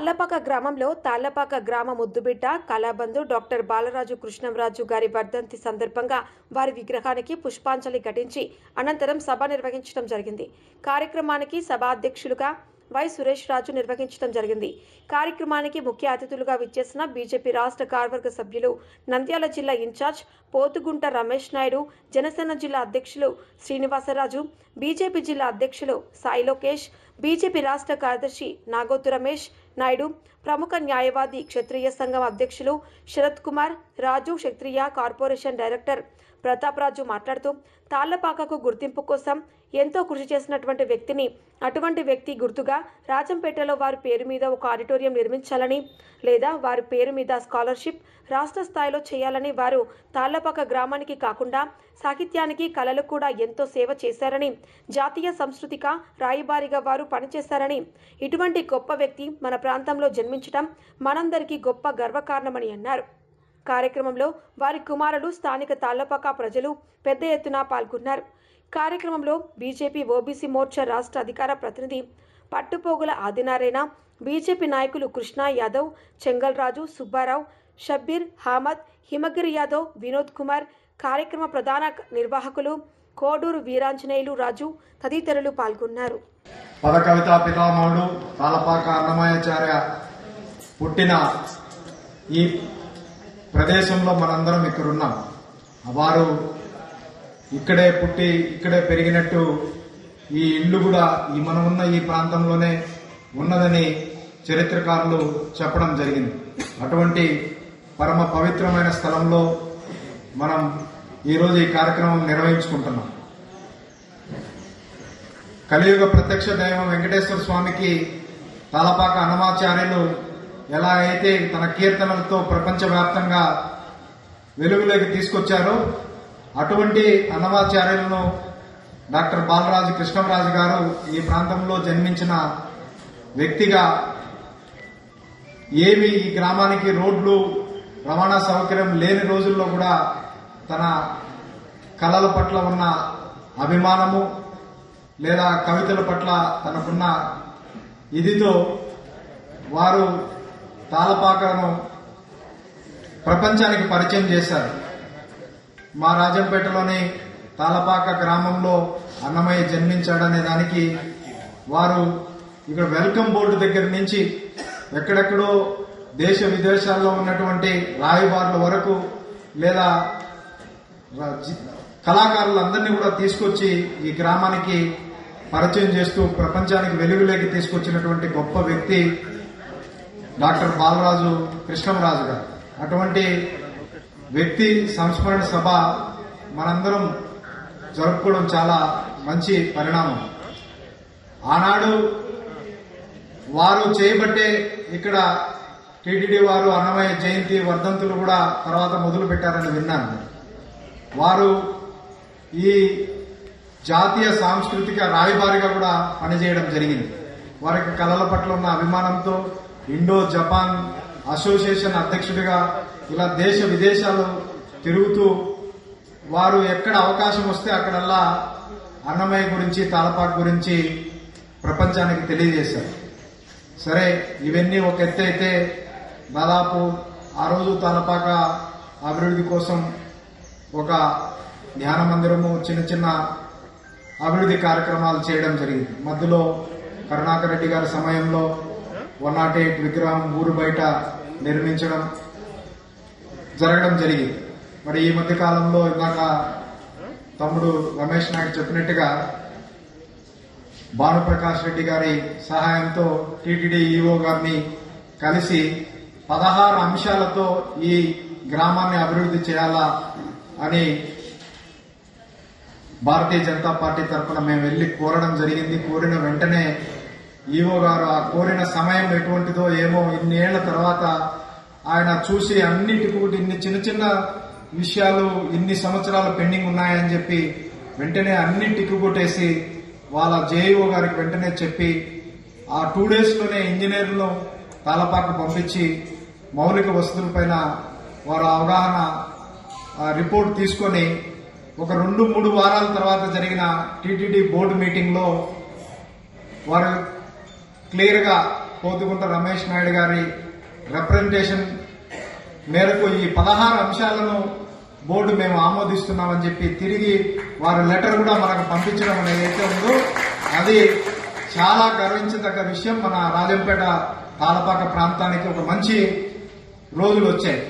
తాళ్ళపాక గ్రామంలో తాళ్ళపాక గ్రామ ముద్దుబిడ్డ కళాబంధు డాక్టర్ బాలరాజు కృష్ణంరాజు గారి వర్ధంతి సందర్భంగా వారి విగ్రహానికి పుష్పాంజలి ఘటించి అనంతరం సభ నిర్వహించడం జరిగింది. కార్యక్రమానికి సభాధ్యక్షులుగా వై సురేష్ రాజు నిర్వహించడం జరిగింది. కార్యక్రమానికి ముఖ్య అతిథులుగా విచ్చేసిన బీజేపీ రాష్ట్ర కార్యవర్గ సభ్యులు నంద్యాల జిల్లా ఇన్ఛార్జ్ పోతుగుంట రమేష్ నాయుడు జనసేన జిల్లా అధ్యక్షులు శ్రీనివాసరాజు బీజేపీ జిల్లా అధ్యక్షులు సాయి లోకేష్ బీజేపీ రాష్ట్ర కార్యదర్శి నాగోతు రమేష్ నాయుడు ప్రముఖ న్యాయవాది క్షత్రియ సంఘం అధ్యక్షులు శరత్ కుమార్ రాజు క్షత్రియ కార్పొరేషన్ డైరెక్టర్ ప్రతాప్ రాజు మాట్లాడుతూ తాళ్ళపాకకు గుర్తింపు కోసం ఎంతో కృషి చేసినటువంటి వ్యక్తిని అటువంటి వ్యక్తి గుర్తుగా రాజంపేటలో వారి పేరు మీద ఒక ఆడిటోరియం నిర్మించాలని లేదా వారి పేరు మీద స్కాలర్షిప్ రాష్ట్ర స్థాయిలో చేయాలని వారు తాళ్ళపాక గ్రామానికి కాకుండా సాహిత్యానికి కళలు కూడా ఎంతో సేవ చేశారని జాతీయ సంస్కృతిక రాయబారిగా వారు పనిచేశారని ఇటువంటి గొప్ప వ్యక్తి మన ప్రాంతంలో జన్మించడం మనందరికీ గొప్ప గర్వకారణమని అన్నారు. కార్యక్రమంలో వారి కుమారులు స్థానిక తాళ్ళపాక ప్రజలు పెద్ద ఎత్తున పాల్గొన్నారు. కార్యక్రమంలో బీజేపీ ఓబీసీ మోర్చా రాష్ట్ర అధికార ప్రతినిధి పట్టుపోగుల ఆదినారాయణ బీజేపీ నాయకులు కృష్ణ యాదవ్ చెంగల్రాజు సుబ్బారావు షబ్బీర్ హామద్ హిమగిరి యాదవ్ వినోద్ కుమార్ కార్యక్రమ ప్రధాన నిర్వాహకులు కోడూరు వీరాంజనేయులు రాజు తదితరులు పాల్గొన్నారు. పదకవిత పితామహుడు తాళపాక అన్నమాయాచార్య పుట్టిన ఈ ప్రదేశంలో మనందరం ఇక్కడున్నాం. వారు ఇక్కడే పుట్టి ఇక్కడే పెరిగినట్టు ఈ ఇల్లు కూడా ఈ మనం ఉన్న ఈ ప్రాంతంలోనే ఉన్నదని చరిత్రకారులు చెప్పడం జరిగింది. అటువంటి పరమ పవిత్రమైన స్థలంలో మనం ఈరోజు ఈ కార్యక్రమం నిర్వహించుకుంటున్నాం. కలియుగ ప్రత్యక్ష దైవం వెంకటేశ్వర స్వామికి తలపాక అన్నమాచార్యులు ఎలా అయితే తన కీర్తనలతో ప్రపంచవ్యాప్తంగా వెలుగులోకి తీసుకొచ్చారో అటువంటి అన్నమాచార్యులను డాక్టర్ బాలరాజు కృష్ణరాజు గారు ఈ ప్రాంతంలో జన్మించిన వ్యక్తిగా ఏమి ఈ గ్రామానికి రోడ్లు రవాణా సౌకర్యం లేని రోజుల్లో కూడా తన కళల పట్ల ఉన్న అభిమానము లేదా కవితల పట్ల తనకున్న ఇదితో వారు తాళపాకను ప్రపంచానికి పరిచయం చేశారు. మా రాజంపేటలోని తాళపాక గ్రామంలో అన్నమయ్య జన్మించాడనే దానికి వారు ఇక్కడ వెల్కమ్ బోర్డు దగ్గర నుంచి ఎక్కడెక్కడో దేశ విదేశాల్లో ఉన్నటువంటి రాయబారుల వరకు లేదా కళాకారులందరినీ కూడా తీసుకొచ్చి ఈ గ్రామానికి పరిచయం చేస్తూ ప్రపంచానికి వెలుగులోకి తీసుకొచ్చినటువంటి గొప్ప వ్యక్తి డాక్టర్ బాలరాజు కృష్ణరాజు గారు. అటువంటి వ్యక్తి సంస్మరణ సభ మనందరం జరుపుకోవడం చాలా మంచి పరిణామం. ఆనాడు వారు చేయబట్టే ఇక్కడ టీటీడీ వారు అన్నమయ్య జయంతి వర్ధంతులు కూడా తర్వాత మొదలు పెట్టారని విన్నాను. వారు ఈ జాతీయ సాంస్కృతిక రాయబారిగా కూడా పనిచేయడం జరిగింది. వారికి కళల పట్ల ఉన్న అభిమానంతో ఇండో జపాన్ అసోసియేషన్ అధ్యక్షుడిగా ఇలా దేశ విదేశాలు తిరుగుతూ వారు ఎక్కడ అవకాశం వస్తే అక్కడల్లా అన్నమయ్య గురించి తాళపాటు గురించి ప్రపంచానికి తెలియజేశారు. సరే ఇవన్నీ ఒక ఎత్తు అయితే దాదాపు ఆ రోజు తాలపాక అభివృద్ధి కోసం ఒక ధ్యాన మందిరము చిన్న చిన్న అభివృద్ధి కార్యక్రమాలు చేయడం జరిగింది. మధ్యలో కరుణాకర్ రెడ్డి గారి సమయంలో వన్ నాట్ ఎయిట్ విగ్రహం ఊరు బయట నిర్మించడం జరగడం జరిగింది. మరి ఈ మధ్య కాలంలో ఇందాక తమ్ముడు రమేష్ నాయుడు చెప్పినట్టుగా భానుప్రకాష్ రెడ్డి గారి సహాయంతో టీటీడీ ఈఓ గారిని కలిసి పదహారు అంశాలతో ఈ గ్రామాన్ని అభివృద్ధి చేయాలా అని భారతీయ జనతా పార్టీ తరఫున మేము వెళ్ళి కోరడం జరిగింది. కోరిన వెంటనే ఈవో గారు ఆ కోరిన సమయం ఎటువంటిదో ఏమో ఇన్ని తర్వాత ఆయన చూసి అన్నిటికి కూడా ఇన్ని చిన్న చిన్న విషయాలు ఇన్ని సంవత్సరాలు పెండింగ్ ఉన్నాయని చెప్పి వెంటనే అన్ని టిక్కు కొట్టేసి వాళ్ళ జేఈఓ గారికి వెంటనే చెప్పి ఆ టూ డేస్లోనే ఇంజనీర్లను తాలపాకు పంపించి మౌలిక వసతులపైన వారు అవగాహన రిపోర్ట్ తీసుకొని ఒక రెండు మూడు వారాల తర్వాత జరిగిన టీటీడీ బోర్డు మీటింగ్లో వారు క్లియర్గా పోతుకుంట రమేష్ నాయుడు గారి రిప్రజెంటేషన్ మేరకు ఈ పదహారు అంశాలను బోర్డు మేము ఆమోదిస్తున్నామని చెప్పి తిరిగి వారి లెటర్ కూడా మనకు పంపించడం అనేది అయితే ఉందో అది చాలా గర్వించదగ్గ విషయం. మన రాజంపేట తాళపాక ప్రాంతానికి ఒక మంచి రోజులు వచ్చాయి.